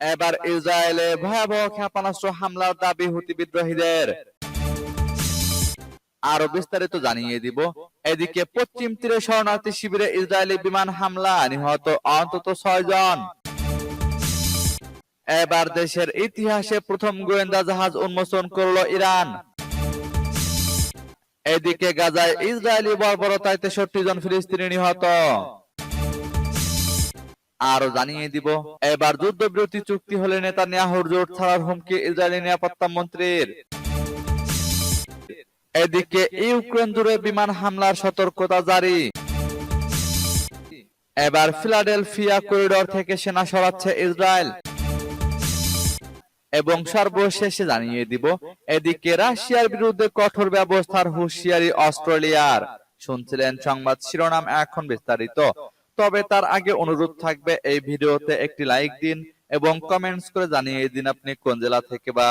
এবার ইসরায়েলে ভয়াবহ ক্ষেপণাস্ত্র হামলার দাবি হুতি বিদ্রোহীদের। আরও বিস্তারিত জানিয়ে দিব। এদিকে পশ্চিম তীরে শরণার্থী শিবিরে ইসরায়েলি বিমান হামলা নিহত অন্তত ছয় জন। এবার দেশের ইতিহাসে প্রথম গোয়েন্দা জাহাজ উন্মোচন করল ইরান। এদিকে গাজায় ইসরায়েলি বর্বরতায় তেষট্টি জন ফিলিস্তিনি নিহত। আরও জানিয়ে দিব, এবার যুদ্ধবিরতি চুক্তি হলে নেতা নেয়াহুর জোট ছাড়ার হুমকি ইসরায়েলি নিরাপত্তা মন্ত্রীর। এদিকে ইউক্রেন জুড়ে বিমান হামলার সতর্কতা জারি। এবার ফিলাডেলফিয়া করিডর থেকে সেনা সরাচ্ছে ইসরায়েল। এবং সর্বশেষে জানিয়ে দিব, এদিকে রাশিয়ার বিরুদ্ধে কঠোর ব্যবস্থার হুঁশিয়ারি অস্ট্রেলিয়ার। শুনছিলেন সংবাদ শিরোনাম এখন বিস্তারিত। তবে তার আগে অনুরোধ থাকবে এই ভিডিওতে একটি লাইক দিন এবং কমেন্টস করে জানিয়ে দিন আপনি কোন জেলা থেকে বা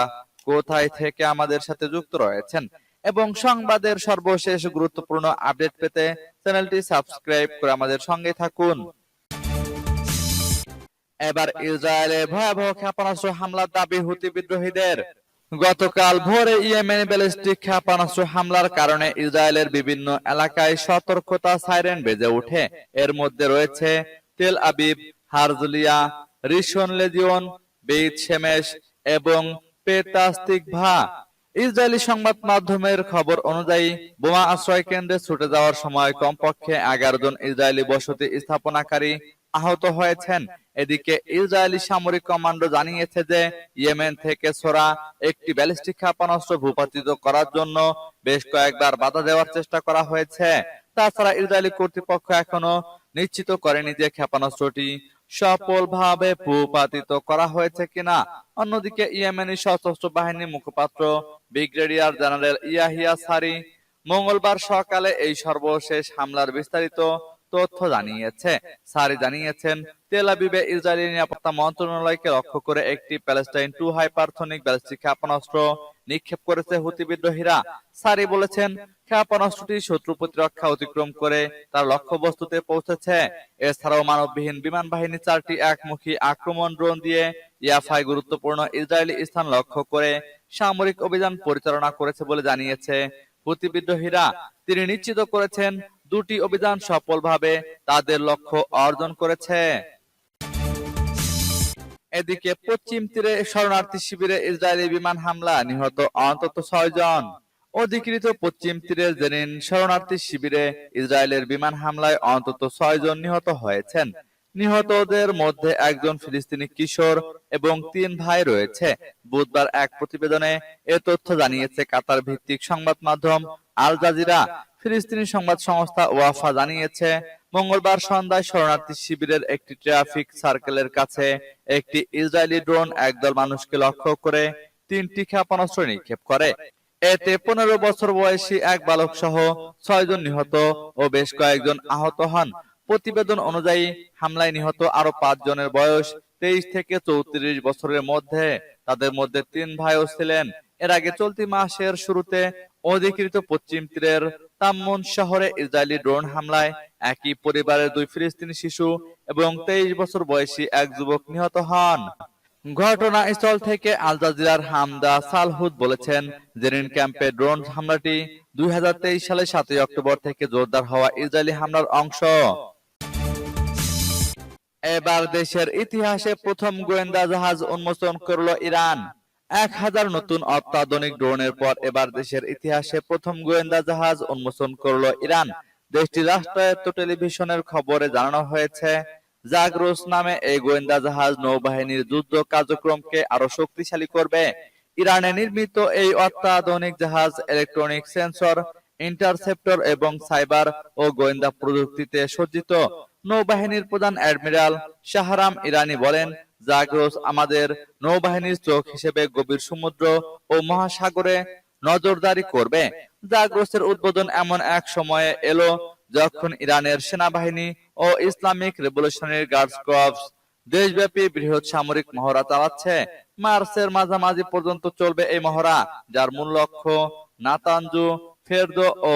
কোথায় থেকে আমাদের সাথে যুক্ত রয়েছেন। এবং সংবাদের সর্বশেষ গুরুত্বপূর্ণ আপডেট পেতে চ্যানেলটি সাবস্ক্রাইব করে আমাদের সঙ্গে থাকুন। এবার ইসরায়েলে ভয়াবহ ক্ষেপণাস্ত্র হামলার দাবি হুতি বিদ্রোহীদের। গতকাল ভোরে ইয়েমেন ব্যালিস্টিক ক্ষেপণাস্ত্র হামলার কারণে ইসরায়েলের বিভিন্ন এলাকায় সতর্কতা সাইরেন বেজে ওঠে। এর মধ্যে রয়েছে Tel Aviv, Herzliya, Rishon Legion বেইত Shemesh এবং পেতাস্তিক ভা। ইসরায়েলি সংবাদ মাধ্যমের খবর অনুযায়ী, বোমা আশ্রয় কেন্দ্রে ছুটে যাওয়ার সময় কমপক্ষে এগারো জন ইসরায়েলি বসতি স্থাপনাকারী আহত হয়েছেন। এদিকে ইসরায়েলি সামরিক কমান্ডো জানিয়েছে যে ইয়েমেন থেকে ছোড়া একটি ব্যালিস্টিক ক্ষেপণাস্ত্র ভূপাতিত করার জন্য বেশ কয়েকবার বাধা দেওয়ার চেষ্টা করা হয়েছে। তাছাড়া ইসরায়েলি কর্তৃপক্ষ এখনও নিশ্চিত করেনি যে ক্ষেপণাস্ত্রটি সফলভাবে ভূপাতিত করা হয়েছে কিনা। অন্যদিকে ইয়েমেনি সশস্ত্র বাহিনীর মুখপাত্র, ব্রিগেডিয়ার জেনারেল ইয়াহিয়া সারি মঙ্গলবার সকালে এই সর্বশেষ হামলার বিস্তারিত তথ্য জানিয়েছে। সারি জানিয়েছেন, তেল আবিবে ইসরায়েলি নিরাপত্তা মন্ত্রণালয়কে লক্ষ্য করে একটি প্যালেস্টাইন টু হাইপারথনিক ব্যালিস্টিক ক্ষেপণাস্ত্র নিক্ষেপ করেছে হুতি বিদ্রোহীরা। সারি বলেছেন, ক্ষেপণাস্ত্রটি শত্রু প্রতিরক্ষা অতিক্রম করে তার লক্ষ্যবস্তুতে পৌঁছেছে। এছাড়াও মানববিহীন বিমান বাহিনী চারটি একমুখী আক্রমণ ড্রোন দিয়ে ইয়াফাই গুরুত্বপূর্ণ ইসরায়েলি স্থান লক্ষ্য করে সামরিক অভিযান পরিচালনা করেছে বলে জানিয়েছে। হুতি বিদ্রোহীরা, তিনি নিশ্চিত করেছেন দুটি অভিযান সফলভাবে তাদের লক্ষ্য অর্জন করেছে। এদিকে পশ্চিম তীরে শরণার্থী শিবিরে ইসরায়েলি বিমান হামলা নিহত অন্তত ছয় জন। অধিকৃত পশ্চিম তীরের জেনিন শরণার্থী শিবিরে ইসরায়েলের বিমান হামলায় অন্তত ছয় জন নিহত হয়েছেন। নিহতদের মধ্যে একজন ফিলিস্তিনি কিশোর এবং তিন ভাই রয়েছে। বুধবার এক প্রতিবেদনে এ তথ্য জানিয়েছে কাতার ভিত্তিক সংবাদ মাধ্যম আল জাজিরা। ফিলিস্তিনি সংবাদ সংস্থা ওয়াফা জানিয়েছে, মঙ্গলবার সন্ধ্যায় শরণার্থী শিবিরের একটি ট্রাফিক সার্কেলের কাছে একটি ইসরায়েলি ড্রোন একদল মানুষকে লক্ষ্য করে তিনটি ক্ষেপণাস্ত্র নিক্ষেপ করে। এতে পনেরো বছর বয়সী এক বালক সহ ছয়জন নিহত ও বেশ কয়েকজন আহত হন। প্রতিবেদন অনুযায়ী, হামলায় নিহত আরও পাঁচ জনের বয়স তেইশ থেকে চৌত্রিশ বছরের মধ্যে। তাদের মধ্যে তিন ভাইও ছিলেন। এর আগে চলতি মাসের শুরুতে অধিকৃত পশ্চিম তীরের তাম্মুন শহরে ইসরায়েলি ড্রোন হামলায় একই পরিবারের দুই ফিলিস্তিনি শিশু এবং তেইশ বছর বয়সী এক যুবক নিহত হন। ঘটনাস্থল থেকে আল জাজিরার হামদা সালহুদ বলেছেন, জেরিন ক্যাম্পে ড্রোন হামলাটি দুই সালে সাতই অক্টোবর থেকে জোরদার হওয়া ইসরায়েলি হামলার অংশ। এবার দেশের ইতিহাসে প্রথম গোয়েন্দা জাহাজ উন্মোচন করল ইরান। এক হাজার নতুন অত্যাধুনিক ড্রোনের পর এবার দেশের ইতিহাসে প্রথম গোয়েন্দা জাহাজ উন্মোচন করল ইরান। দেশটির রাষ্ট্রায়ত্ত টেলিভিশনের খবরে জানানো হয়েছে, জাগরোস নামে এই গোয়েন্দা জাহাজ নৌবাহিনীর যুদ্ধ কার্যক্রমকে আরও শক্তিশালী করবে। ইরানে নির্মিত এই অত্যাধুনিক জাহাজ ইলেকট্রনিক সেন্সর, ইন্টারসেপ্টর এবং সাইবার ও গোয়েন্দা প্রযুক্তিতে সজ্জিত। নৌবাহিনীর প্রধান অ্যাডমিরাল শাহরাম ইরানি বলেন জাগরোস আমাদের নৌবাহিনীর চোখ হিসেবে গভীর সমুদ্র ও মহাসাগরে নজরদারি করবে। জাগরোসের উদ্বোধন এমন এক সময়ে এলো যখন ইরানের সেনাবাহিনী ও ইসলামিক রেভলিউশনারি গার্ডস কর্পস দেশব্যাপী বৃহৎ সামরিক মহড়া চালাচ্ছে। মার্চের মাঝামাঝি পর্যন্ত চলবে এই মহড়া, যার মূল লক্ষ্য নাতানজু, ফেরদো ও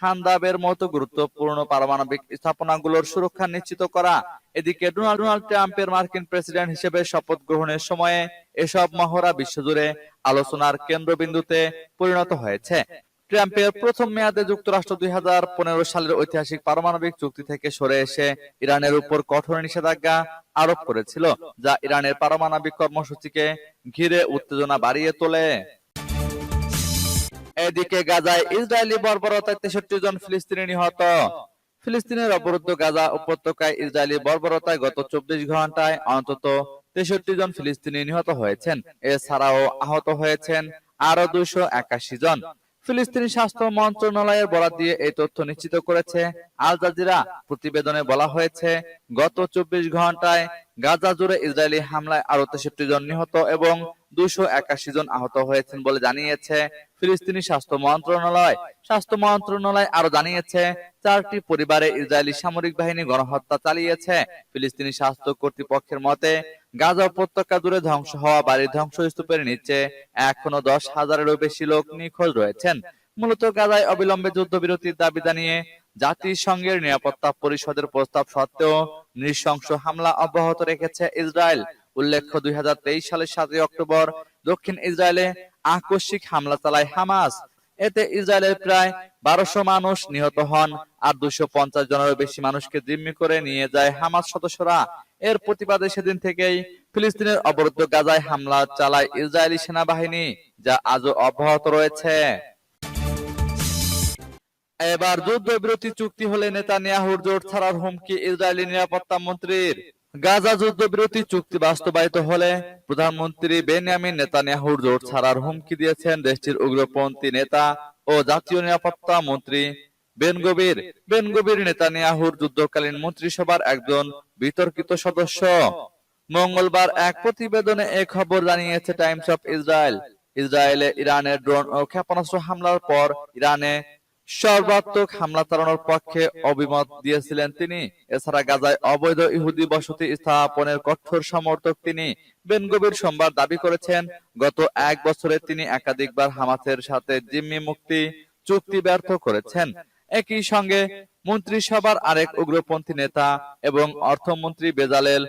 খান্দাবের মতো গুরুত্বপূর্ণ পারমাণবিক স্থাপনাগুলোর সুরক্ষা নিশ্চিত করা। এদিকে ডোনাল্ড ট্রাম্পের মার্কিন প্রেসিডেন্ট হিসেবে শপথ গ্রহণের সময়ে এসব মহড়া বিশ্বজুড়ে আলোচনার কেন্দ্রবিন্দুতে পরিণত হয়েছে। ট্রাম্পের প্রথম মেয়াদে যুক্তরাষ্ট্র দুই হাজার পনেরো সালের ঐতিহাসিক পারমাণবিক চুক্তি থেকে সরে এসে ইরানের উপর কঠোর নিষেধাজ্ঞা আরোপ করেছিল, যা ইরানের পারমাণবিক কর্মসূচিকে ঘিরে উত্তেজনা বাড়িয়ে তোলে। এদিকে গাজায় ইসরায়েলি বর্বরতায় তেষট্টি জন ফিলিস্তিনি নিহত। ফিলিস্তিনের অবরুদ্ধ গাজা উপত্যকায় ইসরায়েলি বর্বরতায় গত চব্বিশ ঘন্টায় অন্তত তেষট্টি জন ফিলিস্তিনি নিহত হয়েছেন। এছাড়াও আহত হয়েছেন আরও দুশো একাশি জন। ফিলিস্তিনি স্বাস্থ্য মন্ত্রণালয়ের বরাদ দিয়ে এই তথ্য নিশ্চিত করেছে। আল জাজিরা প্রতিবেদনে বলা হয়েছে, গত চব্বিশ ঘন্টায় গাজা জুড়ে ইসরায়েলি হামলায় আরও তেষট্টি জন নিহত এবং দুশো একাশি জন আহত হয়েছেন বলে জানিয়েছে ফিলিস্তিনি স্বাস্থ্য মন্ত্রণালয়। স্বাস্থ্য মন্ত্রণালয় আরও জানিয়েছে, চারটি পরিবারে ইসরায়েলি সামরিক বাহিনী গণহত্যা চালিয়েছে। ফিলিস্তিনি স্বাস্থ্য কর্তৃপক্ষের মতে গাজা উপত্যকা জুড়ে ধ্বংস হওয়া বাড়ির ধ্বংসস্তূপের নিচে এখনও দশ হাজারেরও বেশি লোক নিখোঁজ রয়েছেন। মূলত গাজায় অবিলম্বে যুদ্ধবিরতির দাবি জানিয়ে জাতিসংঘের নিরাপত্তা পরিষদের প্রস্তাব সত্ত্বেও নৃশংস হামলা অব্যাহত রেখেছে ইসরায়েল। উল্লেখ্য, দুই হাজার তেইশ সালের সাতই অক্টোবর দক্ষিণ ইসরায়েলে আকস্মিক হামলা চালায় হামাস। এতে ইসরায়েলের প্রায় বারোশো মানুষ নিহত হন আর দুশো পঞ্চাশ জনেরও বেশি মানুষকে জিম্মি করে নিয়ে যায় হামাস সদস্যরা। এর প্রতিবাদে সেদিন থেকেই ফিলিস্তিনের অবরুদ্ধ গাজায় হামলা চালায় ইসরায়েলি সেনাবাহিনী, যা আজও অব্যাহত রয়েছে। এবার যুদ্ধবিরতি চুক্তি হলে নেতানিয়াহুর জোট ছাড়ার হুমকি ইসরায়েলি নিরাপত্তা মন্ত্রীর। গাজা যুদ্ধ যুদ্ধবিরতি চুক্তি বাস্তবায়িত হলে প্রধানমন্ত্রী বেনিয়ামিন নেতানিয়াহুর জোট ছাড়ার হুমকি দিয়েছেন দেশটির উগ্রপন্থী নেতা ও জাতীয় নিরাপত্তা মন্ত্রী বেনগবির বেনগবির নেতানিয়াহুর যুদ্ধকালীন মন্ত্রিসভার একজন বিতর্কিত সদস্য। মঙ্গলবার এক প্রতিবেদনে এ খবর জানিয়েছে টাইমস অফ ইসরায়েল। ইসরায়েলে ইরানের ড্রোন ও ক্ষেপণাস্ত্র হামলার পর ইরানে সর্বাত্মক হামলা চালানোর পক্ষে অভিমত দিয়েছিলেন তিনি। এছাড়া গাজায় অবৈধ ইহুদি বসতি স্থাপনের কঠোর সমর্থক তিনি। বেনগবির সোমবার দাবি করেছেন, গত এক বছরে তিনি একাধিকবার হামাসের সাথে জিম্মি মুক্তি চুক্তি ব্যর্থ করেছেন। একই সঙ্গে মন্ত্রিসভার আরেক উগ্রপন্থী নেতা এবং অর্থমন্ত্রী বেজালেল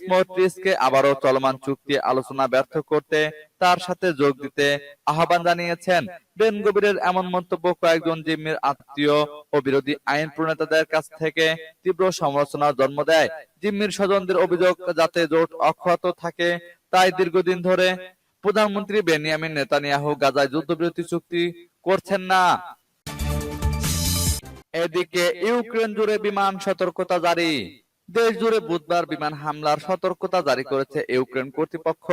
স্মোট্রিসকে আবারও চলমান চুক্তি আলোচনা ব্যর্থ করতে তার সাথে যোগ দিতে আহ্বান জানিয়েছেন। বেন গভীরের এমন মন্তব্য কয়েকজন জিম্মির আত্মীয় ও বিরোধী আইন প্রণেতাদের কাছ থেকে তীব্র সমালোচনার জন্ম দেয়। জিম্মির স্বজনদের অভিযোগ, যাতে জোট অক্ষত থাকে, তাই দীর্ঘদিন ধরে প্রধানমন্ত্রী বেনিয়ামিন নেতানিয়াহু গাজায় যুদ্ধবিরতি চুক্তি করছেন না। এদিকে ইউক্রেন জুড়ে বিমান সতর্কতা জারি। দেশ জুড়ে বুধবার বিমান হামলার সতর্কতা জারি করেছে ইউক্রেন কর্তৃপক্ষ।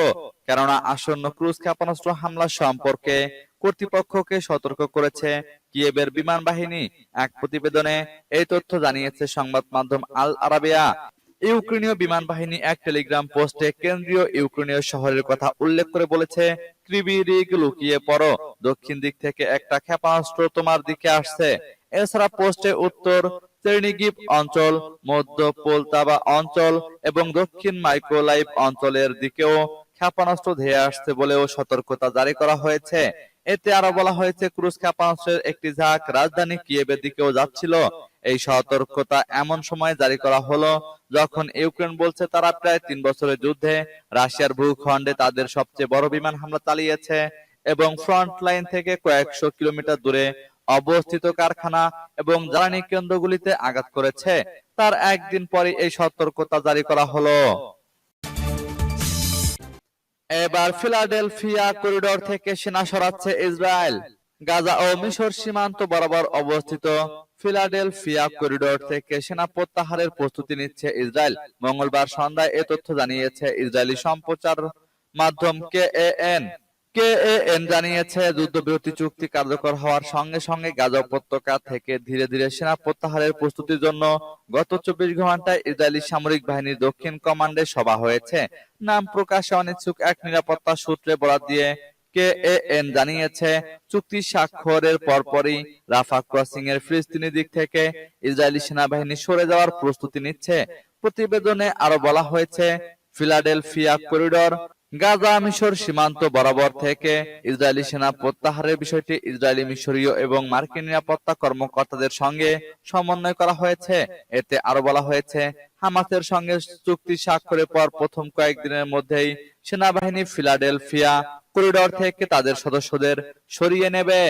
কেননা আসন্ন ক্রুজ ক্ষেপণাস্ত্র হামলা সম্পর্কে কর্তৃপক্ষকে সতর্ক করেছে। কিয়েবের বিমান বাহিনী এক প্রতিবেদনে এই তথ্য জানিয়েছে সংবাদ মাধ্যম আল আরাবিয়া ইউক্রেনীয় বিমান বাহিনী এক টেলিগ্রাম পোস্টে কেন্দ্রীয় ইউক্রেনীয় শহরের কথা উল্লেখ করে বলেছে ক্রিবিরিগ লুকিয়ে পড়ো। দক্ষিণ দিক থেকে একটা ক্ষেপণাস্ত্র তোমার দিকে আসছে। এছাড়া পোস্টে উত্তর চেরনিগিভ অঞ্চল, মধ্য পোলতাবা অঞ্চল এবং দক্ষিণ মাইক্রোলাইভ অঞ্চলের দিকেও ক্ষেপণাস্ত্র ধেয়ে আসছে বলেও সতর্কতা জারি করা হয়েছে। এতে আরও বলা হয়েছে, ক্রুজ ক্ষেপণাস্ত্রের একটি ঝাঁক রাজধানী কিয়েবের দিকেও যাচ্ছিল। এই সতর্কতা এমন সময় জারি করা হলো, যখন ইউক্রেন বলছে তারা প্রায় তিন বছরের যুদ্ধে রাশিয়ার ভূখণ্ডে তাদের সবচেয়ে বড় বিমান হামলা চালিয়েছে এবং ফ্রন্ট লাইন থেকে কয়েকশো কিলোমিটার দূরে অবস্থিত কারখানা এবং জ্বালানি কেন্দ্রগুলিতে আঘাত করেছে। তার একদিন পরে এই সতর্কতা জারি করা হলো। এবার ফিলাডেলফিয়া করিডোর থেকে সেনা সরাচ্ছে ইসরায়েল। গাজা ও মিশর সীমান্ত বরাবর অবস্থিত ফিলাডেলফিয়া করিডোর থেকে সেনা প্রত্যাহারের প্রস্তুতি নিচ্ছে ইসরায়েল। মঙ্গলবার সন্ধ্যায় এ তথ্য জানিয়েছে ইসরায়েলি সম্প্রচার মাধ্যম কেএএন কেএএন জানিয়েছে, যুদ্ধবিরতি চুক্তি কার্যকর হওয়ার সঙ্গে সঙ্গে গাজা উপত্যকা থেকে ধীরে ধীরে সেনা প্রত্যাহারের প্রস্তুতির জন্য গত চব্বিশ ঘন্টায় ইসরায়েলি সামরিক বাহিনীর দক্ষিণ কমান্ডে সভা হয়েছে। নাম প্রকাশে অনিচ্ছুক এক নিরাপত্তা সূত্রে বরাদ দিয়ে কেএএন জানিয়েছে, চুক্তি স্বাক্ষরের পরপরই রাফা ক্রসিং এর ফিলিস্তিনি দিক থেকে ইসরায়েলি সেনাবাহিনী সরে যাওয়ার প্রস্তুতি নিচ্ছে। প্রতিবেদনে আরও বলা হয়েছে, ফিলাডেলফিয়া করিডোর গাজা মিশর সীমান্ত বরাবর থেকে ইসরায়েলি সেনা প্রত্যাহারের বিষয়টি ইসরায়েলি মিশরীয় এবং মার্কিন নিরাপত্তা কর্মকর্তাদের সঙ্গে সমন্বয় করা হয়েছে। এতে আরও বলা হয়েছে, হামাসের সঙ্গে চুক্তি স্বাক্ষরের পর প্রথম কয়েকদিনের মধ্যেই সেনাবাহিনী ফিলাডেলফিয়া করিডর থেকে তাদের সদস্যদের সরিয়ে নেবে।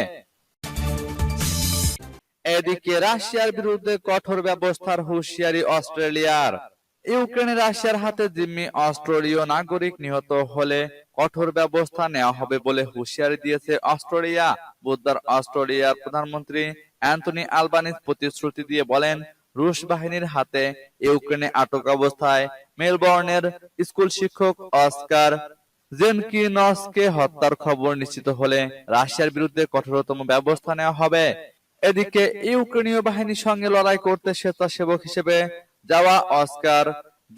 এদিকে রাশিয়ার বিরুদ্ধে কঠোর ব্যবস্থার হুঁশিয়ারি অস্ট্রেলিয়ার। ইউক্রেনে রাশিয়ার হাতে জিম্মি অস্ট্রেলীয় নাগরিক নিহত হলে কঠোর ব্যবস্থা নেওয়া হবে বলে হুঁশিয়ারি দিয়েছে অস্ট্রেলিয়া। বুধবার অস্ট্রেলিয়ার প্রধানমন্ত্রী অ্যান্টনি আলবানিস প্রতিশ্রুতি দিয়ে বলেন, রুশ বাহিনীর হাতে ইউক্রেনে আটক অবস্থায় মেলবোর্নের স্কুল শিক্ষক অস্কার জেনকিনসকে হত্যার খবর নিশ্চিত হলে রাশিয়ার বিরুদ্ধে কঠোরতম ব্যবস্থা নেওয়া হবে। এদিকে ইউক্রেনীয় বাহিনীর সঙ্গে লড়াই করতে স্বেচ্ছাসেবক হিসেবে যাওয়া অস্কার,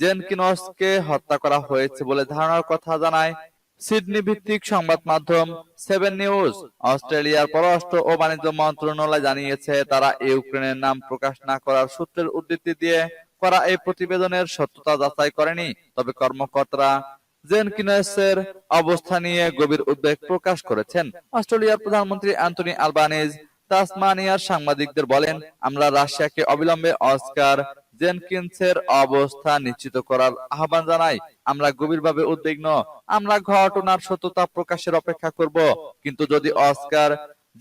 জেনকিনসকে হত্যা করা হয়েছে বলে ধারণার কথা জানায় সিডনি ভিত্তিক সংবাদ মাধ্যম সেভেন নিউজ। অস্ট্রেলিয়ার পররাষ্ট্র ও বাণিজ্য মন্ত্রণালয় জানিয়েছে, তারা ইউক্রেনের নাম প্রকাশ না করার সূত্রের উদ্ধৃতি দিয়ে করা এই প্রতিবেদনের সত্যতা যাচাই করেনি। তবে কর্মকর্তারা জেনকিনসের অবস্থা নিয়ে গভীর উদ্বেগ প্রকাশ করেছেন। অস্ট্রেলিয়ার প্রধানমন্ত্রী অ্যান্টনি আলবানিজ তাসমানিয়ার সাংবাদিকদের বলেন, আমরা রাশিয়াকে অবিলম্বে অস্কার জেনকিন্সের অবস্থা নিশ্চিত করার আহ্বান জানাই। আমরা গভীরভাবে উদ্বিগ্ন। আমরা ঘটনার সত্যতা প্রকাশের অপেক্ষা করব। কিন্তু যদি অস্কার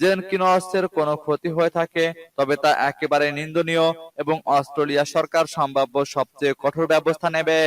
জেনকিনসের কোনো ক্ষতি হয়ে থাকে, তবে তা একেবারে নিন্দনীয় এবং অস্ট্রেলিয়া সরকার সম্ভাব্য সবচেয়ে কঠোর ব্যবস্থা নেবে।